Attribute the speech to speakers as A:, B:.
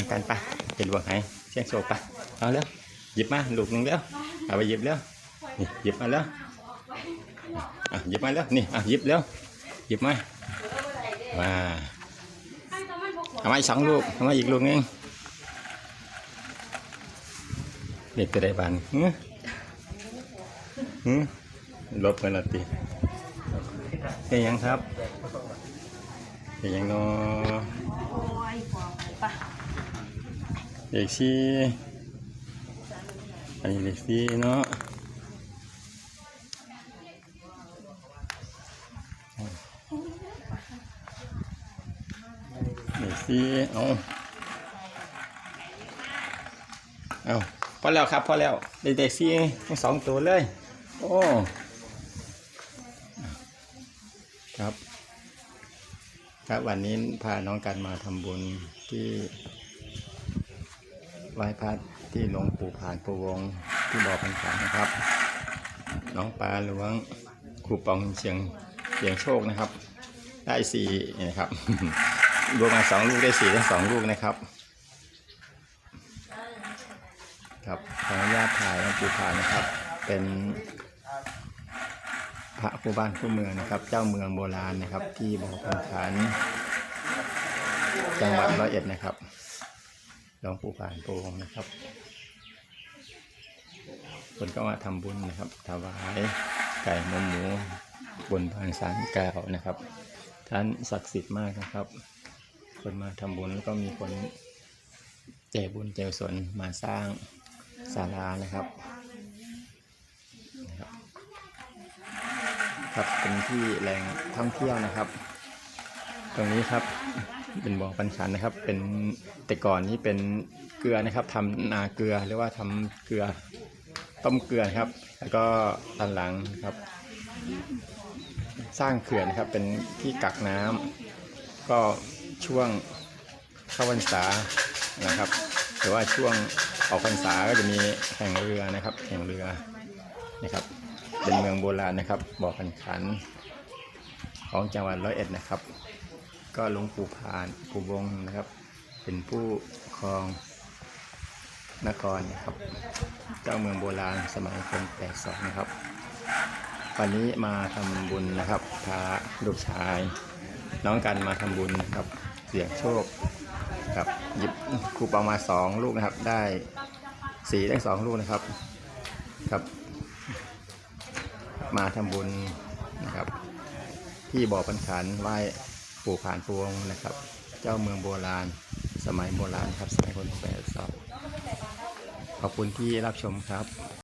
A: เหมือนกันปะเป็นดวงไหเสียงโชคปะเอาแล้วหยิบมาลูกหนึ่งแล้วเอาไปหยิบแล้วนี่หยิบมาแล้วอะหยิบมาแล้วนี่อะหยิบแล้วหยิบมาว้าเอามาอีกสองลูกเอามาอีกลูกนึงเด็กจะได้บานหือหือลบกันละตีเป็นยังครับเป็นยังเนอ
B: โอ้อไปปะ
A: เด็กซี่อันนี้เด็กซี่เนาะเด็กซี่เอาเอาพอแล้วครับพอแล้วเด็กๆซี่ทั้งสองตัวเลย โอ้ครับ ครับวันนี้พาน้องกันมาทำบุญที่ ไหว้พระที่หลวงปู่ผ่านปูวงที่บ่อพันขานะครับ น้องปลาหลวงครูปองเชียงเชียงโชคนะครับ ได้สี่นะครับรวมมาสองลูกได้สี่ทั้งสองลูกนะครับ ครับขออนุญาตถ่ายหลวงปู่ผ่านนะครับ เป็นพระคู่บ้านคู่เมืองนะครับ เจ้าเมืองโบราณนะครับ ที่บ่อพันขานจังหวัดร้อยเอ็ดนะครับ หลวงปู่ผ่านโปงนะครับคนก็มาทำบุญนะครับถวายไก่หมูหมูบนบานสารกล่าวนะครับ ท่านศักดิ์สิทธิ์มากนะครับ คนมาทำบุญแล้วก็มีคนแจกบุญแจกสนมาสร้างศาลานะครับนะครับครับเป็นที่แหล่งท่องเที่ยวนะครับ ตรงนี้ครับเป็นบ่อปันขันนะครับ เป็นแต่ก่อนนี้เป็นเกลือนะครับทำนาเกลือหรือว่าทำเกลือต้มเกลือนะครับ แล้วก็ตอนหลังครับ สร้างเขื่อนนะครับ เป็นที่กักน้ำก็ช่วงเข้าพรรษานะครับหรือว่าช่วงออกพรรษาก็จะมีแข่งเรือนะครับ แข่งเรือนะครับ เป็นเมืองโบราณนะครับบ่อพันขันของจังหวัดร้อยเอ็ดนะครับ ก็หลวงปู่ผานปู่วงนะครับ เป็นผู้ครองนครนะครับ เจ้าเมืองโบราณสมัยคนแปดสองนะครับ วันนี้มาทำบุญนะครับพาลูกชาย น้องกันมาทำบุญนะครับ เสี่ยงโชคครับหยิบคูปองมาสองลูกนะครับ ได้สีได้สองลูกนะครับครับ มาทำบุญนะครับ ที่บ่อปันขันไหว้ ปู่ผ่านพวงนะครับ เจ้าเมืองโบราณ สมัยโบราณครับสมัยคนแปดสอบขอบคุณที่รับชมครับ